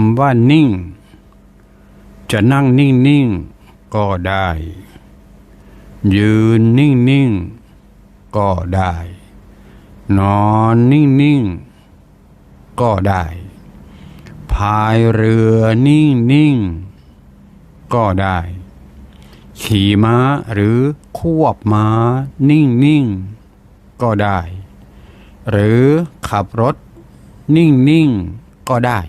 ำว่านิ่ง จะนั่งนิ่งนิ่งก็ได้ ยืนนิ่งนิ่งก็ได้ นอนนิ่งนิ่งก็ได้ พายเรือนิ่งนิ่งก็ได้ ขี่ม้าหรือควบม้านิ่งนิ่งก็ได้ หรือขับรถนิ่งนิ่งก็ได้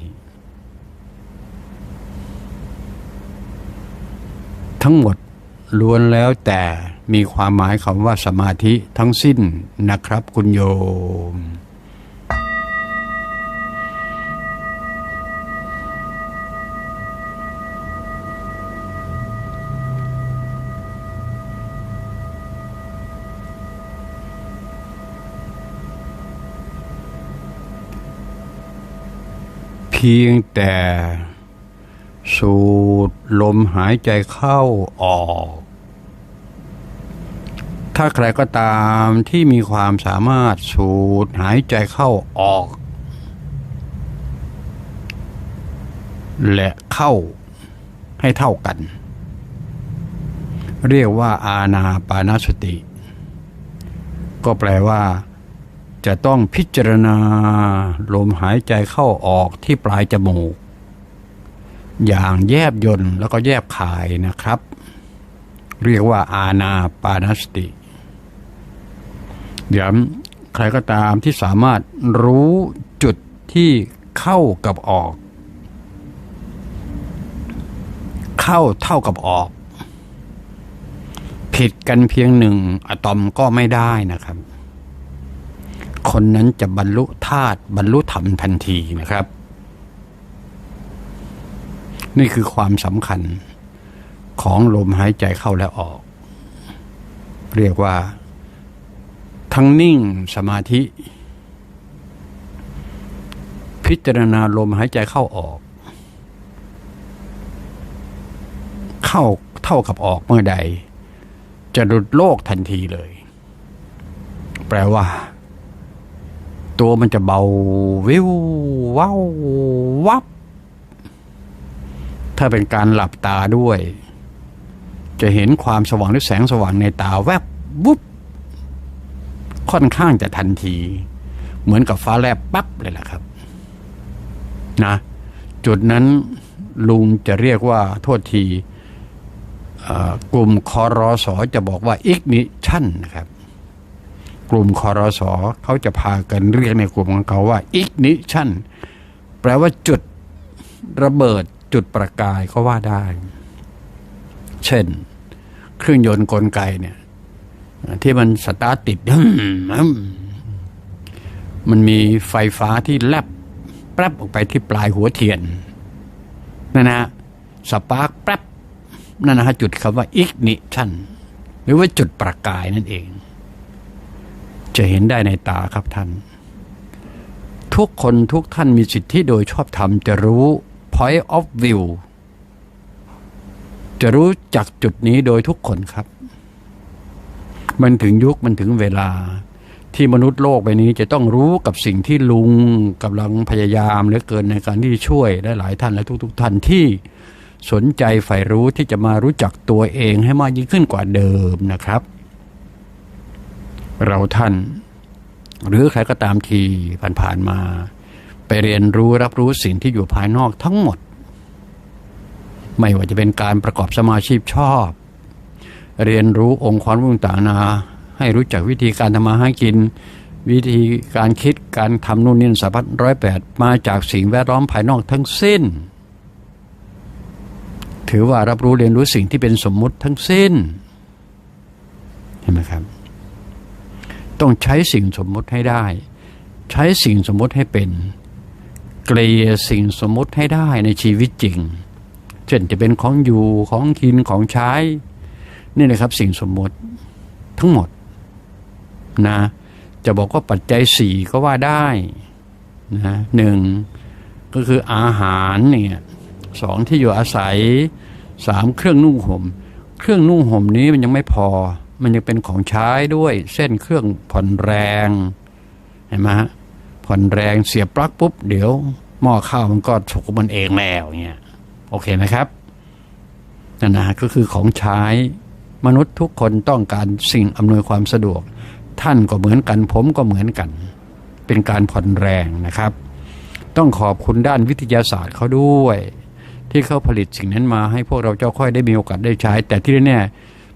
ทั้งหมดล้วนแล้วแต่มีความหมายคำว่าสมาธิทั้งสิ้นนะครับคุณโยม เพียงแต่ สูดลมหายใจเข้าออก ถ้าใครก็ตามที่มีความสามารถสูดหายใจเข้าออก และเข้าให้เท่ากัน เรียกว่าอาณาปานสติ ก็แปลว่าจะต้องพิจารณาลมหายใจเข้าออกที่ปลายจมูก อย่างแยบยนต์แล้วก็แยบคายนะครับ เรียกว่าอาณาปานสติ เดี๋ยวใครก็ตามที่สามารถรู้จุดที่เข้ากับออก เข้าเท่ากับออก ผิดกันเพียงหนึ่งอะตอมก็ไม่ได้นะครับ คนนั้นจะบรรลุธาตุบรรลุธรรมทันทีนะครับ นี่คือความสำคัญของลมหายใจเข้าและออก เรียกว่า ทั้งนิ่งสมาธิ พิจารณาลมหายใจเข้าออก เข้าเท่ากับออกเมื่อใด จะหลุดโลกทันทีเลย แปลว่า ตัวมันจะเบาวิวว้าววับ ถ้าเป็นการหลับตาด้วย จะเห็นความสว่างหรือแสงสว่างในตาแวบวุบค่อนข้างจะทันที เหมือนกับฟ้าแลบปั๊บเลยล่ะครับ นะ จุดนั้นลุงจะเรียกว่าโทษทีกลุ่มคอรอสอจะบอกว่าอิกนิชั่นนะครับ กลุ่มคอรสอเขาจะพากันเรียกในกลุ่มของเขาว่า ignition แปลว่าจุดระเบิด จุดประกายเขาว่าได้ เช่น เครื่องยนต์กลไกเนี่ย ที่มันสตาร์ทติด มันมีไฟฟ้าที่แลบแป๊บออกไปที่ปลายหัวเทียนนั่นนะฮะสปาร์กแป๊บนั่นนะฮะจุดคำว่า ignition หรือว่าจุดประกายนั่นเอง จะเห็นได้ในตาครับท่าน ทุกคนทุกท่านมีสิทธิโดยชอบธรรมจะรู้ point of view จะรู้จักจุดนี้โดยทุกคนครับ มันถึงยุคมันถึงเวลาที่มนุษย์โลกใบนี้จะต้องรู้กับสิ่งที่ลุงกำลังพยายามเหลือเกินในการที่ช่วยและหลายท่านและทุก ๆ ท่านที่สนใจใฝ่รู้ที่จะมารู้จักตัวเองให้มากยิ่งขึ้นกว่าเดิมนะครับ เราท่าน หรือใครก็ตามทีผ่านๆมา ไปเรียนรู้รับรู้สิ่งที่อยู่ภายนอกทั้งหมด ไม่ว่าจะเป็นการประกอบสมาชีพชอบ เรียนรู้องค์ความรู้ต่างๆนา ให้รู้จักวิธีการทำมาหากิน วิธีการคิดการทำนู่นนี่สารพัดร้อยแปดมาจากสิ่งแวดล้อมภายนอกทั้งสิ้น ถือว่ารับรู้เรียนรู้สิ่งที่เป็นสมมุติทั้งสิ้นเห็นไหมครับ ต้องใช้สิ่งสมมุติให้ได้ ใช้สิ่งสมมุติให้เป็น เกลียสิ่งสมมุติให้ได้ในชีวิตจริง เช่นจะเป็นของอยู่ของกินของใช้ นี่นะครับสิ่งสมมุติทั้งหมดนะจะบอกว่าปัจจัยสี่ก็ว่าได้นะหนึ่งก็คืออาหารเนี่ยสองที่อยู่อาศัยสามเครื่องนุ่งห่มเครื่องนุ่งห่มนี้มันยังไม่พอ มันยังเป็นของใช้ด้วย เส้นเครื่องผ่อนแรงเห็นไหมฮะ ผ่อนแรงเสียบปลั๊กปุ๊บเดี๋ยวหม้อข้าวมันก็ฉกมันเองแล้วเงี้ยโอเคไหมครับนั่นนะก็คือของใช้มนุษย์ทุกคนต้องการสิ่งอำนวยความสะดวก ท่านก็เหมือนกันผมก็เหมือนกัน เป็นการผ่อนแรงนะครับ ต้องขอบคุณด้านวิทยาศาสตร์เขาด้วย ที่เขาผลิตสิ่งนั้นมาให้พวกเราเจ้าค่อยได้มีโอกาสได้ใช้ แต่ที่แน่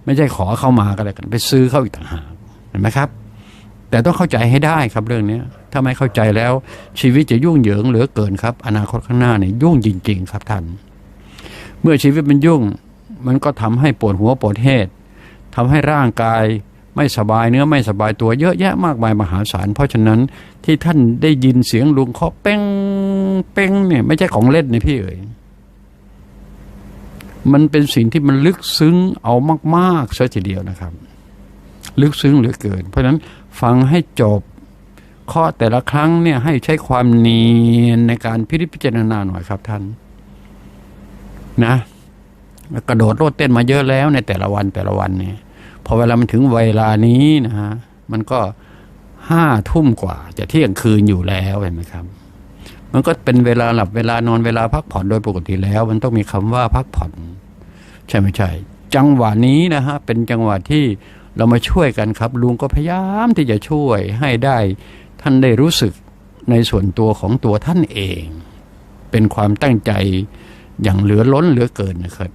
ไม่ใช่ขอเข้ามาก็แล้วกันไปซื้อเข้าอีกต่างหากเห็นไหมครับ แต่ต้องเข้าใจให้ได้ครับเรื่องนี้ ถ้าไม่เข้าใจแล้ว ชีวิตจะยุ่งเหยิงเหลือเกินครับ อนาคตข้างหน้าเนี่ยยุ่งจริง ๆ ครับท่านเมื่อชีวิตมันยุ่ง มันก็ทำให้ปวดหัวปวดเหตุทำให้ร่างกายไม่สบายเนื้อไม่สบายตัวเยอะแยะมากมายมหาศาล เพราะฉะนั้นที่ท่านได้ยินเสียงลุงเคาะเป้งเป้งเนี่ยไม่ใช่ของเล่นนะพี่เอ๋ยมันเป็นสิ่งที่มันลึกซึ้งเอามากๆซะทีเดียวนะครับ ลึกซึ้งเหลือเกิน เพราะฉะนั้นฟังให้จบ ข้อแต่ละครั้งเนี่ยให้ใช้ความเนียนในการพิพจารณาหน่อยครับท่านนะกระโดดโลดเต้นมาเยอะแล้วในแต่ละวันแต่ละวันเนี่ยพอเวลามันถึงเวลานี้นะฮะมันก็ห้าทุ่มกว่า จะเที่ยงคืนอยู่แล้วเห็นไหมครับ มันก็เป็นเวลาหลับเวลานอนเวลาพักผ่อนโดยปกติแล้ว มันต้องมีคำว่าพักผ่อน ใช่ไม่ใช่ จังหวะนี้นะฮะเป็นจังหวะที่เรามาช่วยกันครับ ลุงก็พยายามที่จะช่วยให้ได้ ท่านได้รู้สึกในส่วนตัวของตัวท่านเอง เป็นความตั้งใจอย่างเหลือล้นเหลือเกินนะครับ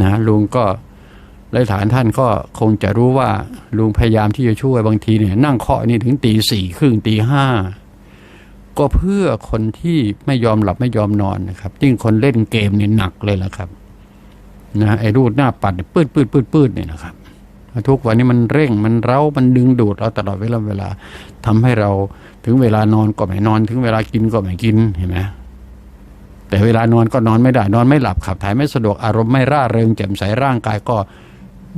นะลุงก็หลายฐานท่านก็คงจะรู้ว่าลุงพยายามที่จะช่วยบางทีเนี่ยนั่งเคาะนี่ถึงตีสี่ครึ่งตีห้าก็เพื่อคนที่ไม่ยอมหลับไม่ยอมนอนนะครับยิ่งคนเล่นเกมนี่หนักเลยละครับนะไอ้รูดหน้าปัดปืดปืดปืดปืดเนี่ยนะครับ ทุกวันนี้มันเร่งมันเร้ามันดึงดูดเราตลอดเวลาเวลาทำให้เราถึงเวลานอนก็ไม่นอน ถึงเวลากินก็ไม่กินเห็นไหมแต่เวลานอนก็นอนไม่ได้นอนไม่หลับขับถ่ายไม่สะดวกอารมณ์ไม่ร่าเริงแจ่มใสร่างกายก็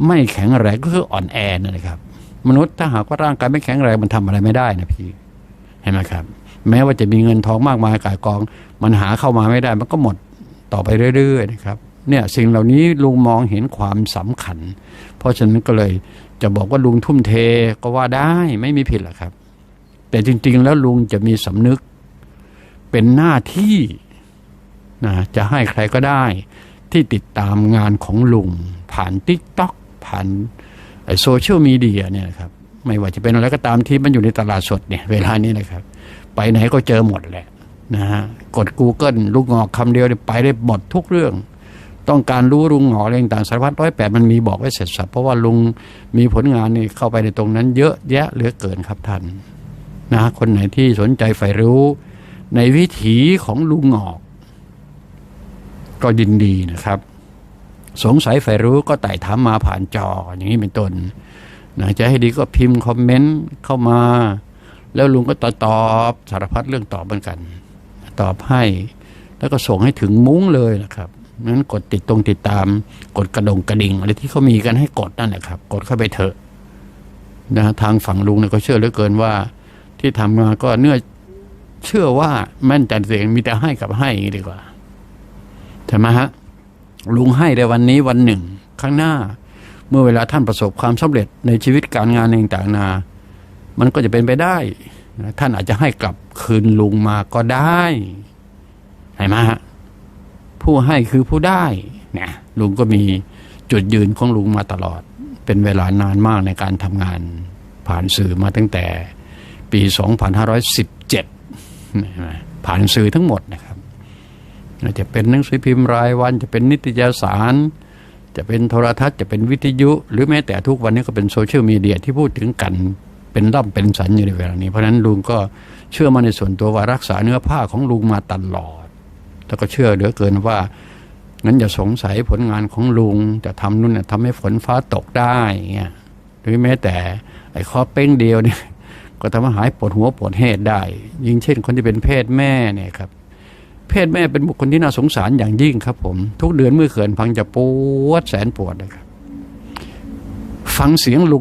ไม่แข็งแรงก็คืออ่อนแอนั่นแหละครับ มนุษย์ถ้าหากว่าร่างกายไม่แข็งแรงมันทำอะไรไม่ได้นะพี่เห็นไหมครับ แม้ว่าจะมีเงินทองมากมายกายกอง มันหาเข้ามาไม่ได้มันก็หมดต่อไปเรื่อย ๆ นะครับ เนี่ยสิ่งเหล่านี้ลุงมองเห็นความสำคัญ เพราะฉะนั้นก็เลยจะบอกว่าลุงทุ่มเทก็ว่าได้ไม่มีผิดหรอกครับ แต่จริง ๆ แล้วลุงจะมีสำนึกเป็นหน้าที่นะจะให้ใครก็ได้ ที่ติดตามงานของลุง ผ่านทิกต็อกผ่านโซเชียลมีเดียเนี่ยครับไม่ว่าจะเป็นอะไรก็ตามที่มันอยู่ในตลาดสดเนี่ยเวลานี้นะครับ ไปไหนก็เจอหมดแหละนะฮะกด Google ลูกงอกคำเดียวไปได้หมดทุกเรื่อง ต้องการรู้ลุงหออะไรต่างสารพัดร้อยแปดมันมีบอกไว้เสร็จสับเพราะว่าลุงมีผลงานนี่เข้าไปในตรงนั้น เยอะแยะเหลือเกินครับท่านนะคนไหนที่สนใจใฝ่รู้ ในวิถีของลุงหอก ก็ยินดีนะครับ สงสัยใฝ่รู้ก็ไต่ถามมาผ่านจออย่างนี้เป็นต้นนะจะให้ดีก็พิมพ์คอมเมนต์เข้ามา แล้วลุงก็ตอตอบสารพัดเรื่องตอบเหมือนกัน ตอบให้ แล้วก็ส่งให้ถึงมุ้งเลยนะครับ นั้นกดติดตรงติดตาม กดกระดงกระดิ่งอะไรที่เขามีกันให้กดนั่นแหละครับ กดเข้าไปเถอะนะทางฝั่งลุงเนี่ยก็เชื่อเหลือเกินว่า ที่ทำมาก็เนื่อเชื่อว่าแม่นแต่เสียงมีแต่ให้กับให้อีกดีกว่าใช่ไหมฮะลุงให้ในวันนี้วันหนึ่ง ข้างหน้า เมื่อเวลาท่านประสบความสำเร็จในชีวิตการงานต่างๆนา มันก็จะเป็นไปได้นะท่านอาจจะให้กลับคืนลุงมาก็ได้เห็นไหมฮะ ผู้ให้คือผู้ได้เนี่ยลุงก็มีจุดยืนของลุงมาตลอด เป็นเวลานานมากในการทำงานผ่านสื่อมาตั้งแต่ปี 2517นะผ่านสื่อทั้งหมดนะครับจะเป็นหนังสือพิมพ์รายวัน จะเป็นนิตยสาร จะเป็นโทรทัศน์จะเป็นวิทยุ หรือแม้แต่ทุกวันนี้ก็เป็นโซเชียลมีเดียที่พูดถึงกันเป็นร่ำเป็นสันอยู่ในเวลานี้ เพราะฉะนั้นลุงก็เชื่อมาในส่วนตัวว่ารักษาเนื้อผ้าของลุงมาตลอด แล้วก็เชื่อเหลือเกินว่างั้นอย่าสงสัยผลงานของลุงจะทำนู่นเนี่ยทำให้ฝนฟ้าตกได้เงี้ยหรือแม้แต่ไอ้ข้อเป้งเดียวเนี่ยก็ทำให้หายปวดหัวปวดเหตุได้ ยิ่งเช่นคนที่เป็นเพศแม่เนี่ยครับ เพศแม่เป็นบุคคลที่น่าสงสารอย่างยิ่งครับผม ทุกเดือนเมื่อเขินพังจะปวดแสนปวดนะครับ ฟังเสียงลุง